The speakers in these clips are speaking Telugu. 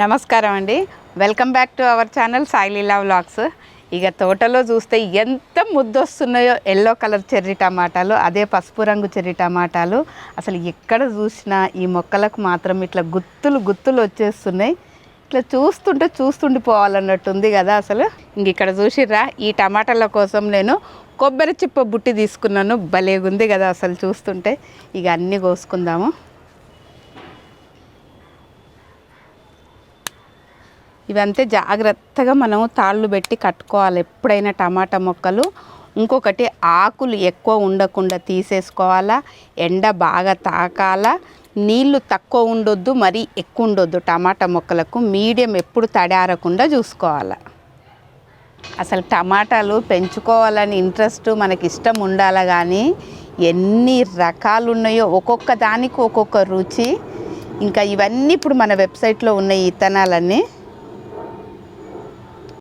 నమస్కారం అండి. Welcome back to our channel Saileela vlogs ఇక తోటలో చూస్తే ఎంత ముద్దొస్తున్నాయో ఎల్లో కలర్ చెర్రీ టమాటాలు అదే పసుపు రంగు చెర్రీ టమాటాలు. అసలు ఎక్కడ చూసినా ఈ మొక్కలకు మాత్రం ఇట్లా గుత్తులు గుత్తులు వచ్చేస్తున్నాయి. ఇట్లా చూస్తుంటే చూస్తుండిపోవాలన్నట్టుంది కదా అసలు. ఇంక ఇక్కడ చూసిర్రా ఈ టమాటాల కోసం నేను కొబ్బరి చిప్ప బుట్టి తీసుకున్నాను. భలేగుంది కదా అసలు చూస్తుంటే. ఇక అన్నీ కోసుకుందాము. ఇవంతే జాగ్రత్తగా మనం తాళ్ళు పెట్టి కట్టుకోవాలి. ఎప్పుడైనా టమాటా మొక్కలు ఇంకొకటి ఆకులు ఎక్కువ ఉండకుండా తీసేసుకోవాలా ఎండ బాగా తాకాలా నీళ్ళు తక్కువ ఉండొద్దు మరీ ఎక్కువ ఉండొద్దు టమాటా మొక్కలకు మీడియం ఎప్పుడు తడారకుండా చూసుకోవాలి. అసలు టమాటాలు పెంచుకోవాలని ఇంట్రెస్ట్ మనకి ఇష్టం ఉండాలి కానీ ఎన్ని రకాలు ఉన్నాయో ఒక్కొక్క దానికి ఒక్కొక్క రుచి. ఇంకా ఇవన్నీ ఇప్పుడు మన వెబ్సైట్లో ఉన్న ఈ ఇత్తనాలన్నీ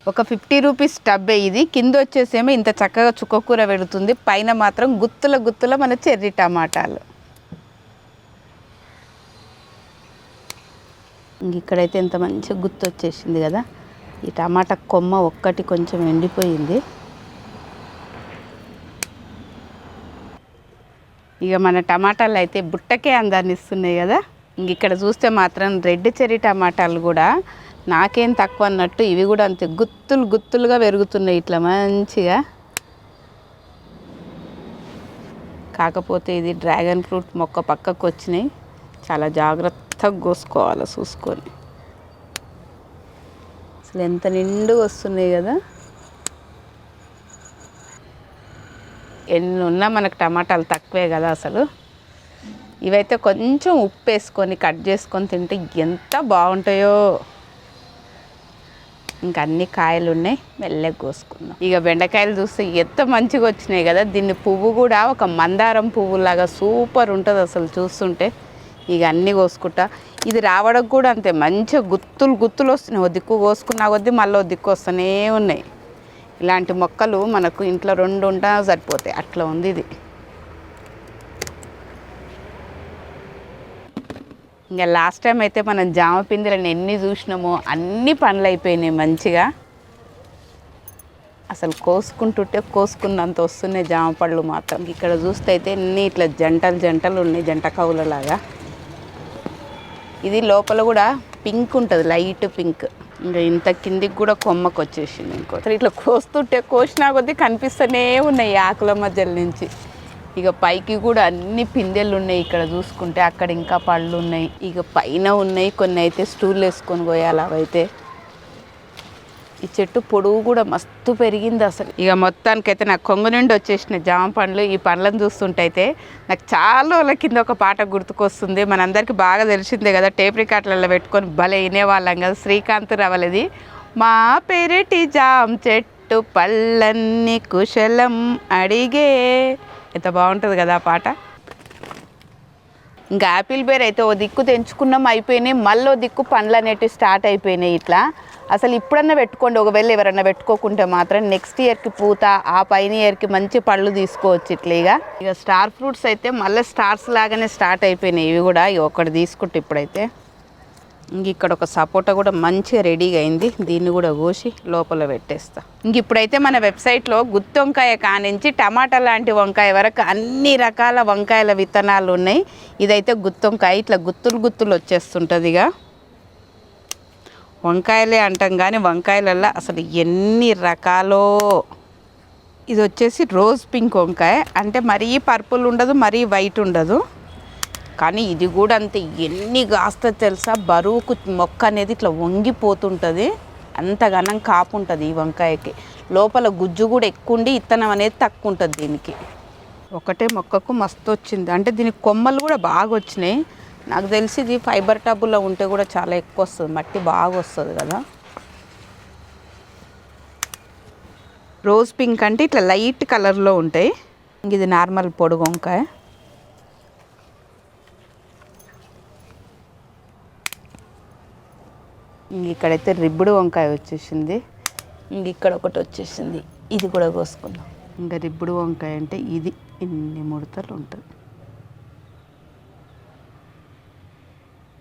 ఒక ఫిఫ్టీ రూపీస్ టబ్బే ఇది. కింద వచ్చేసేమో ఇంత చక్కగా చుక్కకూర పెడుతుంది. పైన మాత్రం గుత్తుల గుత్తుల మన చెర్రీ టమాటాలు. ఇక్కడైతే ఇంత మంచిగా గుత్తు వచ్చేసింది కదా. ఈ టమాటా కొమ్మ ఒక్కటి కొంచెం ఎండిపోయింది. ఇక మన టమాటాలు అయితే బుట్టకే అందాన్ని ఇస్తున్నాయి కదా. ఇంక ఇక్కడ చూస్తే మాత్రం రెడ్ చెర్రీ టమాటాలు కూడా నాకేం తక్కువ అన్నట్టు ఇవి కూడా అంతే గుత్తులు గుత్తులుగా పెరుగుతున్నాయి ఇట్లా మంచిగా. కాకపోతే ఇది డ్రాగన్ ఫ్రూట్ మొక్క పక్కకు వచ్చినాయి. చాలా జాగ్రత్తగా కోసుకోవాలి చూసుకొని. అసలు ఎంత నిండుగా వస్తున్నాయి కదా. ఎన్ని ఉన్నా మనకు టమాటాలు తక్కువే కదా అసలు. ఇవైతే కొంచెం ఉప్పు వేసుకొని కట్ చేసుకొని తింటే ఎంత బాగుంటాయో. ఇంకా అన్ని కాయలు ఉన్నాయి మెల్లగా కోసుకుందాం. ఇక బెండకాయలు చూస్తే ఎంత మంచిగా వచ్చినాయి కదా దీన్ని పువ్వు కూడా ఒక మందారం పువ్వులాగా సూపర్ ఉంటుంది అసలు చూస్తుంటే. ఇక అన్నీ కోసుకుంటా. ఇది రావడం కూడా అంతే మంచిగా గుత్తులు గుత్తులు వస్తున్నాయి. ఓ దిక్కు కోసుకున్నా కొద్దీ మళ్ళీ ఓ దిక్కు వస్తూనే ఉన్నాయి. ఇలాంటి మొక్కలు మనకు ఇంట్లో రెండు ఉంటా సరిపోతాయి. అట్లా ఉంది ఇది. ఇంకా లాస్ట్ టైం అయితే మనం జామ పిందెలను ఎన్ని చూసినామో అన్ని పనులు అయిపోయినాయి మంచిగా. అసలు కోసుకుంటుంటే కోసుకున్నంత వస్తున్నాయి జామ పళ్ళు మాత్రం. ఇక్కడ చూస్తే అయితే ఎన్ని ఇట్లా జంటలు జంటలు ఉన్నాయి జంట కవులలాగా. ఇది లోపల కూడా పింక్ ఉంటుంది లైట్ పింక్ ఇంకా ఇంత కిందికి కూడా కొమ్మకు వచ్చేసింది ఇంకో ఇట్లా కోస్తుంటే కోసినా కొద్దీ కనిపిస్తూనే ఉన్నాయి ఆకుల మధ్యల నుంచి. ఇక పైకి కూడా అన్ని పిందెలు ఉన్నాయి ఇక్కడ చూసుకుంటే. అక్కడ ఇంకా పళ్ళు ఉన్నాయి ఇక పైన ఉన్నాయి. కొన్ని అయితే స్టూల్ వేసుకొని పోయాలి. అవైతే ఈ చెట్టు పొడుగు కూడా మస్తు పెరిగింది అసలు. ఇక మొత్తానికి అయితే నాకు కొంగు నుండి వచ్చేసిన జామ పండ్లు ఈ పండ్లను చూస్తుంటే అయితే నాకు చాలా రోజుల కింద ఒక పాట గుర్తుకొస్తుంది. మనందరికీ బాగా తెలిసిందే కదా టేప్ రికార్డులలో పెట్టుకొని భలే వినేవాళ్ళం కదా శ్రీకాంత్ రవలది. మా పెరటి జామ చెట్టు పళ్ళన్ని కుశలం అడిగే ఎంత బాగుంటుంది కదా ఆ పాట? ఇంకా యాపిల్ బేర్ అయితే ఓ దిక్కు తెంచుకున్నాం అయిపోయినాయి. మళ్ళీ ఓ దిక్కు పండ్లు అనేటివి స్టార్ట్ అయిపోయినాయి ఇట్లా. అసలు ఇప్పుడన్నా పెట్టుకోండి ఒకవేళ ఎవరన్నా పెట్టుకోకుంటే మాత్రం నెక్స్ట్ ఇయర్కి పూత ఆ పైన ఇయర్కి మంచి పళ్ళు తీసుకోవచ్చు ఇట్లా ఇక. ఇక స్టార్ ఫ్రూట్స్ అయితే మళ్ళీ స్టార్స్ లాగానే స్టార్ట్ అయిపోయినాయి. ఇవి కూడా ఇక ఒకటి తీసుకుంటే ఇప్పుడైతే. ఇంక ఇక్కడ ఒక సపోటా కూడా మంచిగా రెడీగా అయింది. దీన్ని కూడా కోసి లోపల పెట్టేస్తా. ఇంక ఇప్పుడైతే మన వెబ్సైట్లో గుత్తి వంకాయ కానించి టమాటా లాంటి వంకాయ వరకు అన్ని రకాల వంకాయల విత్తనాలు ఉన్నాయి. ఇదైతే గుత్తి వంకాయ. ఇట్లా గుత్తులు గుత్తులు వచ్చేస్తుంటుందిగా. ఇక వంకాయలే అంటాం కానీ వంకాయలల్లో అసలు ఎన్ని రకాలో. ఇది వచ్చేసి రోజ్ పింక్ వంకాయ. అంటే మరీ పర్పుల్ ఉండదు మరీ వైట్ ఉండదు. కానీ ఇది కూడా అంతే. ఎన్ని కాస్త తెలుసా? బరువుకు మొక్క అనేది ఇట్లా వంగిపోతుంటుంది. అంత ఘనం కాపు ఉంటుంది ఈ వంకాయకి. లోపల గుజ్జు కూడా ఎక్కువ ఉండి ఇత్తనం అనేది తక్కువ ఉంటుంది దీనికి. ఒకటే మొక్కకు మస్తు వచ్చింది అంటే దీనికి కొమ్మలు కూడా బాగా వచ్చినాయి నాకు తెలిసి ఇది ఫైబర్ టబ్బులో ఉంటే కూడా చాలా ఎక్కువ వస్తుంది మట్టి బాగా వస్తుంది కదా. రోజ్ పింక్ అంటే ఇట్లా లైట్ కలర్లో ఉంటాయి. ఇది నార్మల్ పొడుగు వంకాయ. ఇక్కడైతే రిబ్బుడు వంకాయ వచ్చేసింది. ఇంక ఇక్కడ ఒకటి వచ్చేసింది. ఇది కూడా కోసుకుందాం. ఇంకా రిబ్బుడు వంకాయ అంటే ఇది ఇన్ని ముడతలు ఉంటుంది.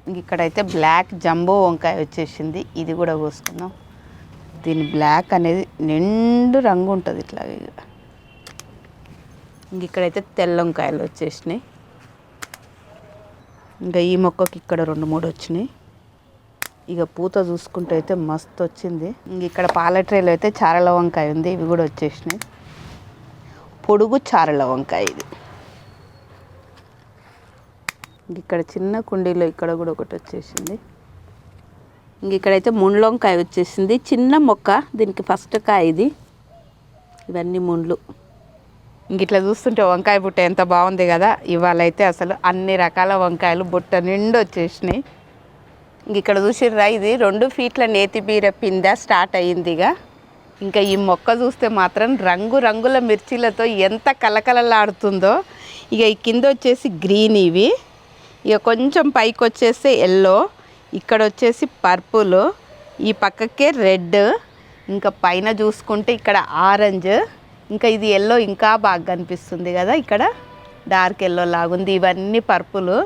ఇంక ఇక్కడైతే బ్లాక్ జంబో వంకాయ వచ్చేసింది. ఇది కూడా కోసుకుందాం. దీని బ్లాక్ అనేది నిండు రంగు ఉంటుంది ఇట్లా ఇక. ఇంక ఇక్కడైతే తెల్ల వంకాయలు వచ్చేసినాయి. ఇంకా ఈ మొక్కకి ఇక్కడ రెండు మూడు వచ్చినాయి. ఇక పూత చూసుకుంటే అయితే మస్తు వచ్చింది. ఇంక ఇక్కడ పాల ట్రేలో అయితే చారల వంకాయ ఉంది ఇవి కూడా వచ్చేసినాయి. పొడుగు చారల వంకాయ ఇది ఇక్కడ చిన్న కుండీలో ఇక్కడ కూడా ఒకటి వచ్చేసింది. ఇంక ఇక్కడైతే ముండ్ల వంకాయ వచ్చేసింది. చిన్న మొక్క దీనికి ఫస్ట్ కాయ ఇది. ఇవన్నీ ముండ్లు ఇంక ఇట్లా చూస్తుంటే వంకాయ బుట్ట ఎంత బాగుంది కదా. ఇవాళ అయితే అసలు అన్ని రకాల వంకాయలు బుట్ట నిండు వచ్చేసినాయి ఇక్కడ చూసిర్రా ఇది రెండు ఫీట్ల నేతి బీర పింద స్టార్ట్ అయ్యిందిగా. ఇంకా ఈ మొక్క చూస్తే మాత్రం రంగు రంగుల మిర్చీలతో ఎంత కలకలలాడుతుందో ఇక ఈ కింద వచ్చేసి గ్రీన్ ఇవి. ఇక కొంచెం పైకి వచ్చేసి ఎల్లో ఇక్కడ వచ్చేసి పర్పుల్ ఈ పక్కకే రెడ్ ఇంకా పైన చూసుకుంటే ఇక్కడ ఆరెంజ్ ఇంకా ఇది ఎల్లో ఇంకా బాగా కనిపిస్తుంది కదా ఇక్కడ. డార్క్ ఎల్లో లాగుంది ఇవన్నీ పర్పులు.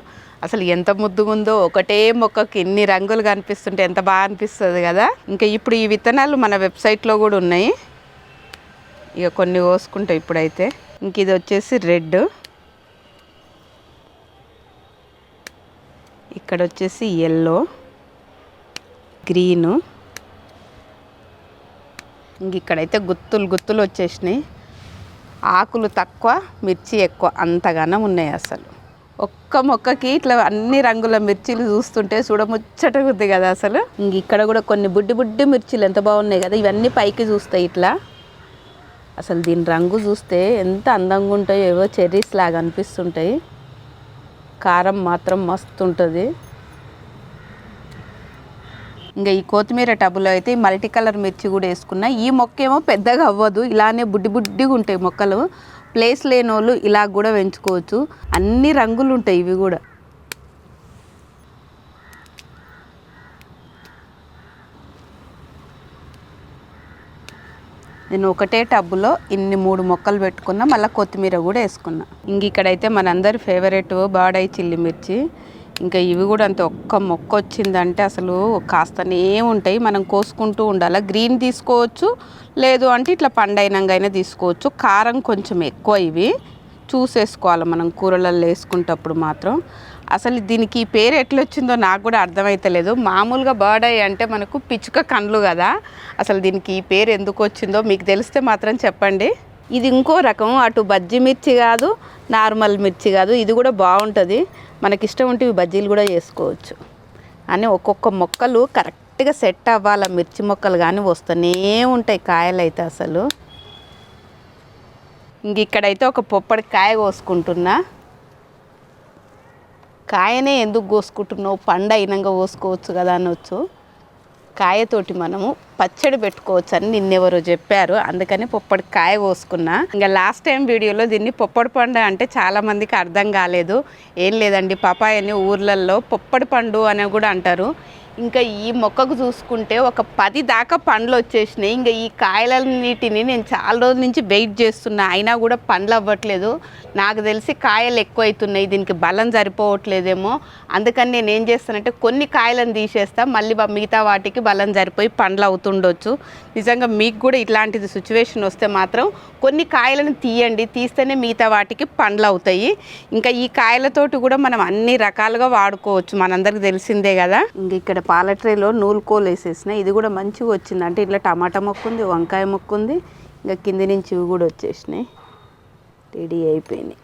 అసలు ఎంత ముద్దుగుందో. ఒకటే మొక్కకి ఎన్ని రంగులు కనిపిస్తుంటే ఎంత బాగా అనిపిస్తుంది కదా. ఇంకా ఇప్పుడు ఈ విత్తనాలు మన వెబ్సైట్లో కూడా ఉన్నాయి. ఇక కొన్ని కోసుకుంటాం ఇప్పుడైతే. ఇంక ఇది వచ్చేసి రెడ్. ఇక్కడ వచ్చేసి ఎల్లో గ్రీను. ఇంక ఇక్కడైతే గుత్తులు గుత్తులు వచ్చేసినాయి. ఆకులు తక్కువ మిర్చి ఎక్కువ. అంతగానం ఉన్నాయి అసలు. ఒక్క మొక్కకి ఇట్లా అన్ని రంగుల మిర్చీలు చూస్తుంటే చూడముచ్చటగా ఉంది కదా అసలు. ఇక్కడ కూడా కొన్ని బుడ్డి బుడ్డి మిర్చీలు ఎంత బాగున్నాయి కదా ఇవన్నీ పైకి చూస్తాయి ఇట్లా. అసలు దీని రంగు చూస్తే ఎంత అందంగా ఉంటాయో ఏవో చెర్రీస్ లాగా అనిపిస్తుంటాయి. కారం మాత్రం మస్తు ఉంటుంది. ఇంకా ఈ కొత్తిమీర టబులో అయితే ఈ మల్టీ కలర్ మిర్చి కూడా వేసుకున్నా. ఈ మొక్క ఏమో పెద్దగా అవ్వదు ఇలానే బుడ్డి బుడ్డిగా ఉంటాయి మొక్కలు. ప్లేస్ లేని వాళ్ళు ఇలా కూడా పెంచుకోవచ్చు. అన్ని రంగులు ఉంటాయి ఇవి కూడా. నేను ఒకటే టబ్బులో ఇన్ని మూడు మొక్కలు పెట్టుకున్నా మళ్ళీ కొత్తిమీర కూడా వేసుకున్నా. ఇంక ఇక్కడైతే మనందరి ఫేవరెట్ బాడాయి చిల్లి మిర్చి. ఇంకా ఇవి కూడా అంతే ఒక్క మొక్క వచ్చిందంటే అసలు కాస్తనే ఉంటాయి. మనం కోసుకుంటూ ఉండాలి. గ్రీన్ తీసుకోవచ్చు లేదు అంటే ఇట్లా పండైనంగా తీసుకోవచ్చు. కారం కొంచెం ఎక్కువ ఇవి. చూసేసుకోవాలి మనం కూరలలో వేసుకుంటప్పుడు మాత్రం. అసలు దీనికి ఈ పేరు ఎట్లొచ్చిందో నాకు కూడా అర్థమైతలేదు. మామూలుగా బర్డ్ ఐ అంటే మనకు పిచ్చుక కండ్లు కదా. అసలు దీనికి ఈ పేరు ఎందుకు వచ్చిందో మీకు తెలిస్తే మాత్రం చెప్పండి. ఇది ఇంకో రకం. అటు బజ్జి మిర్చి కాదు నార్మల్ మిర్చి కాదు. ఇది కూడా బాగుంటుంది. మనకిష్టం ఉంటే బజ్జీలు కూడా చేసుకోవచ్చు. అని ఒక్కొక్క మొక్కలు కరెక్ట్గా సెట్ అవ్వాలి? మిర్చి మొక్కలు కానీ వస్తూనే ఉంటాయి కాయలు అయితే అసలు. ఇంక ఇక్కడైతే ఒక పొప్పడి కాయ కోసుకుంటున్నా. కాయనే ఎందుకు కోసుకుంటున్నావు? పండు అయినాక కోసుకోవచ్చు కదా అనొచ్చు. కాయతోటి మనము పచ్చడి పెట్టుకోవచ్చు అని నిన్నెవరో చెప్పారు. అందుకని పొప్పడి కాయ కోసుకున్నా. ఇంకా లాస్ట్ టైం వీడియోలో దీన్ని పొప్పడి పండు అంటే చాలా మందికి అర్థం కాలేదు. ఏం లేదండి పపాయని ఊర్లలో పొప్పడి పండు అని కూడా అంటారు. ఇంకా ఈ మొక్కకు చూసుకుంటే ఒక పది దాకా పండ్లు వచ్చేసినాయి. ఇంకా ఈ కాయలన్నిటిని నేను చాలా రోజుల నుంచి వెయిట్ చేస్తున్నా. అయినా కూడా పండ్లు అవ్వట్లేదు. నాకు తెలిసి కాయలు ఎక్కువ అవుతున్నాయి దీనికి బలం సరిపోవట్లేదేమో. అందుకని నేను ఏం చేస్తానంటే కొన్ని కాయలను తీసేస్తా. మళ్ళీ మిగతా వాటికి బలం సరిపోయి పండ్లు అవుతుండొచ్చు. నిజంగా మీకు కూడా ఇట్లాంటిది సిచ్యువేషన్ వస్తే మాత్రం కొన్ని కాయలను తీయండి. తీస్తేనే మిగతా వాటికి పండ్లు అవుతాయి. ఇంకా ఈ కాయలతోటి కూడా మనం అన్ని రకాలుగా వాడుకోవచ్చు. మనందరికి తెలిసిందే కదా. ఇంక ఇక్కడ పాల ట్రేలో నూలుకోలు వేసేసిన. ఇది కూడా మంచిగా వచ్చింది. అంటే ఇట్లా టమాటా మొక్క ఉంది వంకాయ మొక్క ఉంది ఇంకా కింది నుంచి ఇవి కూడా వచ్చేసినాయి. రెడీ అయిపోయినాయి.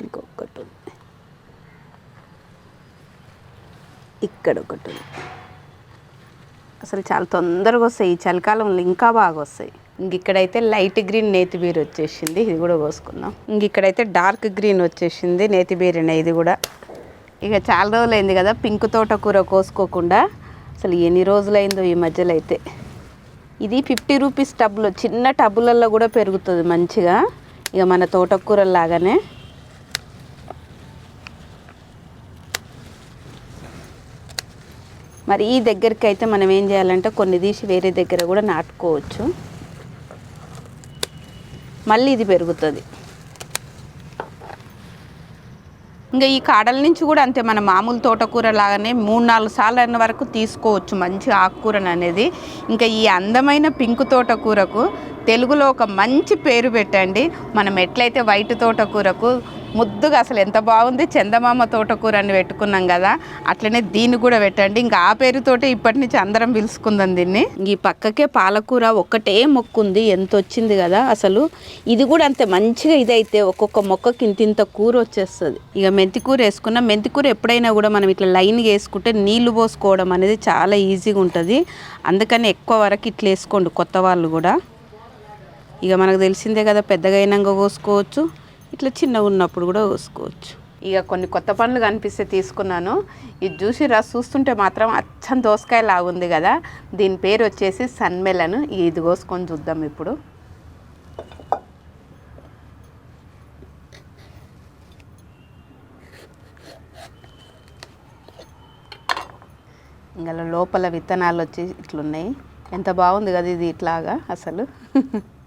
ఇంకొకటి ఉంది. ఇక్కడ ఒకటి ఉంది. అసలు చాలా తొందరగా వస్తాయి. ఈ చలికాలంలో ఇంకా బాగా వస్తాయి. ఇంక ఇక్కడైతే లైట్ గ్రీన్ నేతి బీర్ వచ్చేసింది. ఇది కూడా కోసుకుందాం ఇంక ఇక్కడైతే డార్క్ గ్రీన్ వచ్చేసింది నేతి బీరనే. ఇది కూడా ఇక చాలా రోజులైంది కదా పింక్ తోటకూర కోసుకోకుండా. అసలు ఎన్ని రోజులైందో ఈ మధ్యలో అయితే ఇది ఫిఫ్టీ రూపీస్ టబ్లో. చిన్న టబ్బులలో కూడా పెరుగుతుంది మంచిగా. ఇక మన తోటకూర లాగానే మరి ఈ దగ్గరికి అయితే మనం ఏం చేయాలంటే కొన్ని తీసి వేరే దగ్గర కూడా నాటుకోవచ్చు. మళ్ళీ ఇది పెరుగుతుంది. ఇంకా ఈ కాడల నుంచి కూడా అంతే మన మామూలు తోటకూర లాగానే మూడు నాలుగు సార్లు అయిన వరకు తీసుకోవచ్చు మంచి ఆకుకూరను అనేది. ఇంకా ఈ అందమైన పింక్ తోటకూరకు తెలుగులో ఒక మంచి పేరు పెట్టండి. మనం ఎట్లయితే వైట్ తోటకూరకు ముద్దుగా అసలు ఎంత బాగుంది? చందమామ తోటకూర అని పెట్టుకున్నాం కదా అట్లనే దీన్ని కూడా పెట్టండి. ఇంకా ఆ పేరుతోటే ఇప్పటి నుంచి అందరం పిలుచుకుందాం దీన్ని. ఈ పక్కకే పాలకూర ఒక్కటే మొక్క ఉంది ఎంత వచ్చింది కదా అసలు. ఇది కూడా అంతే మంచిగా ఇదైతే ఒక్కొక్క మొక్కకి ఇంత ఇంత కూర వచ్చేస్తుంది. ఇక మెంతికూర వేసుకున్న. మెంతికూర ఎప్పుడైనా కూడా మనం ఇట్లా లైన్గా వేసుకుంటే నీళ్ళు పోసుకోవడం అనేది చాలా ఈజీగా ఉంటుంది. అందుకని ఎక్కువ వరకు ఇట్లా వేసుకోండి కొత్త వాళ్ళు కూడా. ఇక మనకు తెలిసిందే కదా పెద్దగా అయినాక కోసుకోవచ్చు. ఇట్లా చిన్నగా ఉన్నప్పుడు కూడా కోసుకోవచ్చు. ఇక కొన్ని కొత్త పండ్లు కనిపిస్తే తీసుకున్నాను. ఇది చూసి రా చూస్తుంటే మాత్రం అచ్చం దోసకాయ లాగుంది కదా. దీని పేరు వచ్చేసి సన్మెలను. ఇది కోసుకొని చూద్దాం ఇప్పుడు. ఇంకా లోపల విత్తనాలు వచ్చి ఇట్లున్నాయి. ఎంత బాగుంది కదా ఇది ఇట్లాగా అసలు.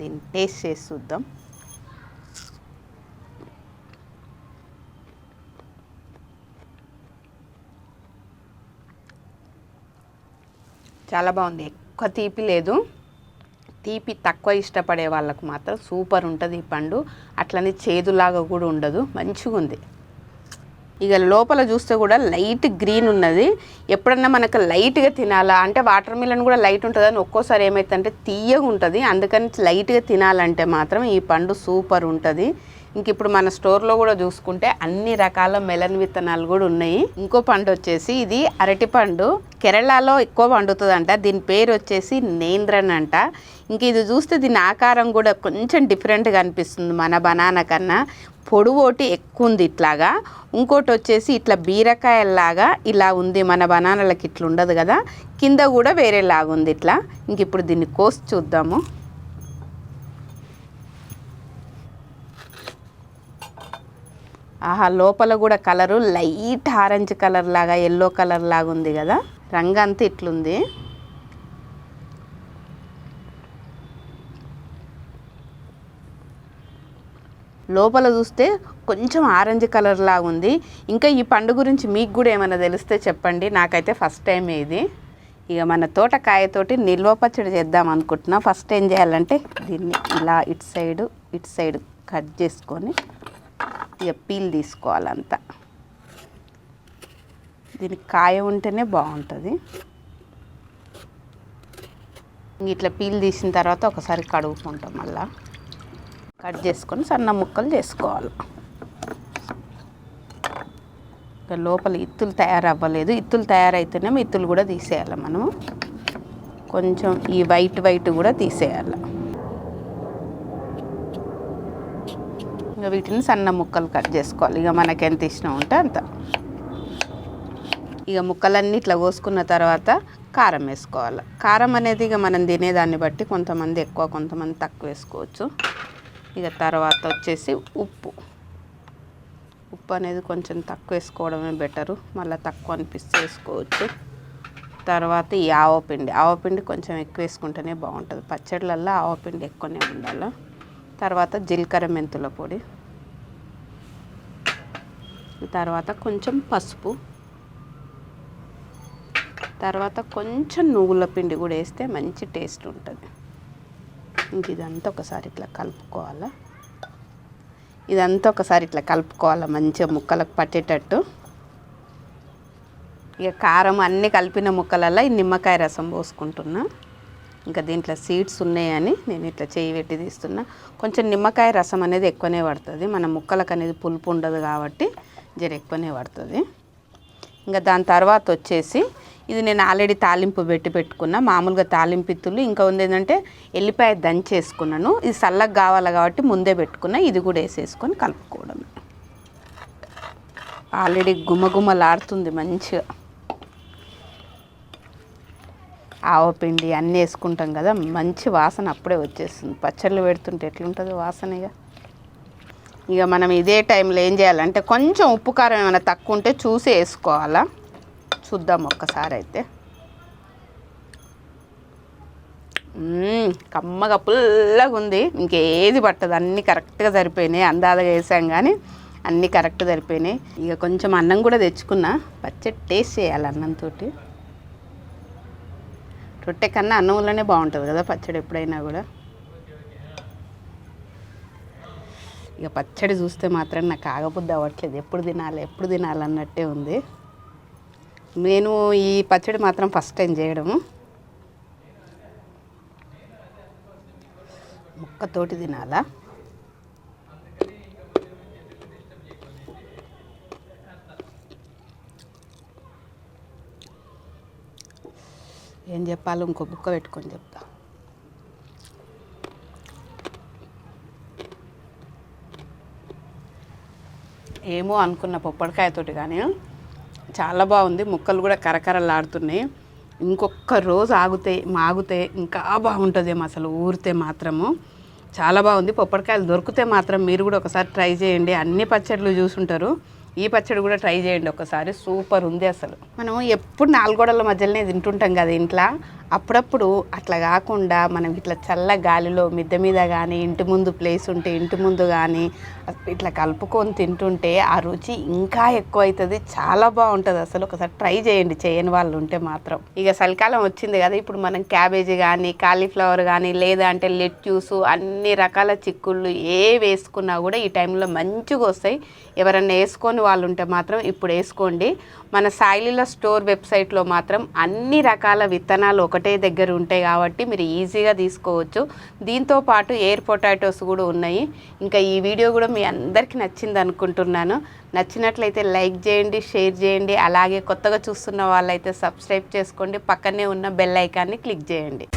దీన్ని టేస్ట్ చేసి చూద్దాం. చాలా బాగుంది. ఎక్కువ తీపి లేదు. తీపి తక్కువ ఇష్టపడే వాళ్ళకు మాత్రం సూపర్ ఉంటుంది ఈ పండు. అట్లనే చేదులాగా కూడా ఉండదు. మంచిగా ఉంది ఇక లోపల చూస్తే కూడా లైట్ గ్రీన్ ఉన్నది. ఎప్పుడన్నా మనకు లైట్గా తినాలా? అంటే వాటర్ మిలన్ కూడా లైట్ ఉంటుంది అని ఒక్కోసారి ఏమవుతుందంటే తీయగా ఉంటుంది. అందుకని లైట్గా తినాలంటే మాత్రం ఈ పండు సూపర్ ఉంటుంది. ఇంక ఇప్పుడు మన స్టోర్లో కూడా చూసుకుంటే అన్ని రకాల మెలన్ విత్తనాలు కూడా ఉన్నాయి. ఇంకో పండు వచ్చేసి ఇది అరటిపండు కేరళలో ఎక్కువ పండుతుందంట. దీని పేరు వచ్చేసి నేంద్రన్ అంట. ఇంక ఇది చూస్తే దీని ఆకారం కూడా కొంచెం డిఫరెంట్గా అనిపిస్తుంది మన బనానా కన్నా. పొడువు ఒకటి ఎక్కువ ఉంది ఇట్లాగా. ఇంకోటి వచ్చేసి ఇట్లా బీరకాయల్లాగా ఇలా ఉంది మన బనానాలకి ఇట్లా ఉండదు కదా. కింద కూడా వేరేలాగా ఉంది ఇట్లా. ఇంక ఇప్పుడు దీన్ని కోసి చూద్దాము. ఆహా లోపల కూడా కలరు లైట్ ఆరెంజ్ కలర్ లాగా ఎల్లో కలర్ లాగా ఉంది కదా. రంగు అంతా ఇట్లుంది. లోపల చూస్తే కొంచెం ఆరెంజ్ కలర్ లాగా ఉంది. ఇంకా ఈ పండు గురించి మీకు కూడా ఏమైనా తెలిస్తే చెప్పండి. నాకైతే ఫస్ట్ టైం ఇది. ఇక మన తోటకాయతోటి నిల్వ పచ్చడి చేద్దాం అనుకుంటున్నా. ఫస్ట్ ఏం చేయాలంటే దీన్ని ఇలా ఇటు సైడు ఇటు సైడ్ కట్ చేసుకొని ఇక పీల్ తీసుకోవాలంతా. దీనికి కాయ ఉంటేనే బాగుంటుంది. ఇట్లా పీల్ తీసిన తర్వాత ఒకసారి కడుగుకుంటాం మళ్ళీ. కట్ చేసుకొని సన్న ముక్కలు చేసుకోవాలి. ఇక లోపల ఇత్తులు తయారవ్వలేదు. ఇత్తులు తయారైతేనేమో ఇత్తులు కూడా తీసేయాలి మనము. కొంచెం ఈ వైట్ వైట్ కూడా తీసేయాలి. ఇంకా వీటిని సన్న ముక్కలు కట్ చేసుకోవాలి. ఇక మనకి ఎంత ఇష్టం ఉంటే అంత. ఇక ముక్కలన్నీ ఇట్లా కోసుకున్న తర్వాత కారం వేసుకోవాలి. కారం అనేది ఇక మనం తినేదాన్ని బట్టి కొంతమంది ఎక్కువ కొంతమంది తక్కువ వేసుకోవచ్చు. ఇక తర్వాత వచ్చేసి ఉప్పు. ఉప్పు అనేది కొంచెం తక్కువ వేసుకోవడమే బెటరు. మళ్ళీ తక్కువ అనిపిస్తే వేసుకోవచ్చు. తర్వాత ఈ ఆవపిండి ఆవపిండి కొంచెం ఎక్కువ వేసుకుంటేనే బాగుంటుంది. పచ్చళ్ళల్లో ఆవపిండి ఎక్కువనే ఉండాలి. తర్వాత జీలకర్ర మెంతుల పొడి. తర్వాత కొంచెం పసుపు. తర్వాత కొంచెం నువ్వుల పిండి కూడా వేస్తే మంచి టేస్ట్ ఉంటుంది. ఇంక ఇదంతా ఒకసారి ఇట్లా కలుపుకోవాలా? ఇదంతా ఒకసారి ఇట్లా కలుపుకోవాలి మంచిగా ముక్కలకు పట్టేటట్టు. ఇక కారం అన్నీ కలిపిన ముక్కలల్లో ఈ నిమ్మకాయ రసం పోసుకుంటున్నా. ఇంకా దీంట్లో సీడ్స్ ఉన్నాయని నేను ఇట్లా చేయి పెట్టి తీస్తున్నా. కొంచెం నిమ్మకాయ రసం అనేది ఎక్కువనే పడుతుంది. మన ముక్కలకు అనేది పులుపు ఉండదు కాబట్టి జర ఎక్కువనే పడుతుంది. ఇంకా దాని తర్వాత వచ్చేసి ఇది నేను ఆల్రెడీ తాలింపు పెట్టి పెట్టుకున్నా. మామూలుగా తాలింపిత్తులు ఇంకా ఉంది ఏంటంటే ఎల్లిపాయ దంచేసుకున్నాను ఇది చల్లగా కావాలి కాబట్టి ముందే పెట్టుకున్నా. ఇది కూడా వేసేసుకొని కలుపుకోవడం ఆల్రెడీ గుమగుమలాడుతుంది మంచిగా. ఆవపిండి అన్నీ వేసుకుంటాం కదా మంచి వాసన అప్పుడే వచ్చేస్తుంది. పచ్చళ్ళు పెడుతుంటే ఎట్లుంటుంది వాసన ఇక ఇక మనం ఇదే టైంలో ఏం చేయాలంటే కొంచెం ఉప్పు కారం ఏమైనా తక్కువ ఉంటే చూసి వేసుకోవాలా? చూద్దాం ఒక్కసారి అయితే కమ్మగా పుల్లగా ఉంది. ఇంకేది పట్టదు. అన్నీ కరెక్ట్గా సరిపోయినాయి. అందాదగా వేసాం కానీ అన్నీ కరెక్ట్ సరిపోయినాయి. ఇక కొంచెం అన్నం కూడా తెచ్చుకున్నా. పచ్చడి టేస్ట్ చేయాలి అన్నంతో రొట్టె కన్నా అన్నంలోనే బాగుంటుంది కదా పచ్చడి ఎప్పుడైనా కూడా. ఇక పచ్చడి చూస్తే మాత్రం నాకు ఆగబుద్ధి అవ్వట్లేదు. ఎప్పుడు తినాలి ఎప్పుడు తినాలన్నట్టే ఉంది. నేను ఈ పచ్చడి మాత్రం ఫస్ట్ టైం చేయడము. ముక్కతోటి తినాలా? ఏం చెప్పాలి ఇంకో బుక్క పెట్టుకొని చెప్తా. ఏమో అనుకున్న పొప్పడికాయతోటి కానీ చాలా బాగుంది. ముక్కలు కూడా కరకరలాడుతున్నాయి. ఇంకొక రోజు ఆగితే మాగితే ఇంకా బాగుంటుందేమో అసలు ఊరితే మాత్రము. చాలా బాగుంది. పొప్పడికాయలు దొరికితే మాత్రం మీరు కూడా ఒకసారి ట్రై చేయండి. అన్ని పచ్చళ్ళు చూసుంటారు. ఈ పచ్చడి కూడా ట్రై చేయండి ఒకసారి. సూపర్ ఉంది అసలు. మనం ఎప్పుడు నాలుగోడల మధ్యలోనే తింటుంటాం కదా ఇంట్లో. అప్పుడప్పుడు అట్లా కాకుండా మనం ఇట్లా చల్ల గాలిలో మిద్ద మీద కానీ ఇంటి ముందు ప్లేస్ ఉంటే ఇంటి ముందు కానీ ఇట్లా కలుపుకొని తింటుంటే ఆ రుచి ఇంకా ఎక్కువ అవుతుంది చాలా బాగుంటుంది అసలు. ఒకసారి ట్రై చేయండి. చేయని వాళ్ళు ఉంటే మాత్రం. ఇక చలికాలం వచ్చింది కదా. ఇప్పుడు మనం క్యాబేజీ కానీ కాలీఫ్లవర్ కానీ లేదా అంటే లెట్యూస్ అన్ని రకాల చిక్కుళ్ళు ఏ వేసుకున్నా కూడా ఈ టైంలో మంచిగా వస్తాయి. ఎవరన్నా వేసుకొని వాళ్ళు ఉంటే మాత్రం ఇప్పుడు వేసుకోండి. మన సాయిలీల స్టోర్ వెబ్సైట్లో మాత్రం అన్ని రకాల విత్తనాలు ఒకటే దగ్గర ఉంటాయి కాబట్టి మీరు ఈజీగా తీసుకోవచ్చు. దీంతో పాటు ఎయిర్ పొటాటోస్ కూడా ఉన్నాయి. ఇంకా ఈ వీడియో కూడా మీ అందరికీ నచ్చింది అనుకుంటున్నాను. నచ్చినట్లయితే లైక్ చేయండి షేర్ చేయండి. అలాగే కొత్తగా చూస్తున్న వాళ్ళైతే సబ్స్క్రైబ్ చేసుకోండి. పక్కనే ఉన్న బెల్ ఐకాన్ని క్లిక్ చేయండి.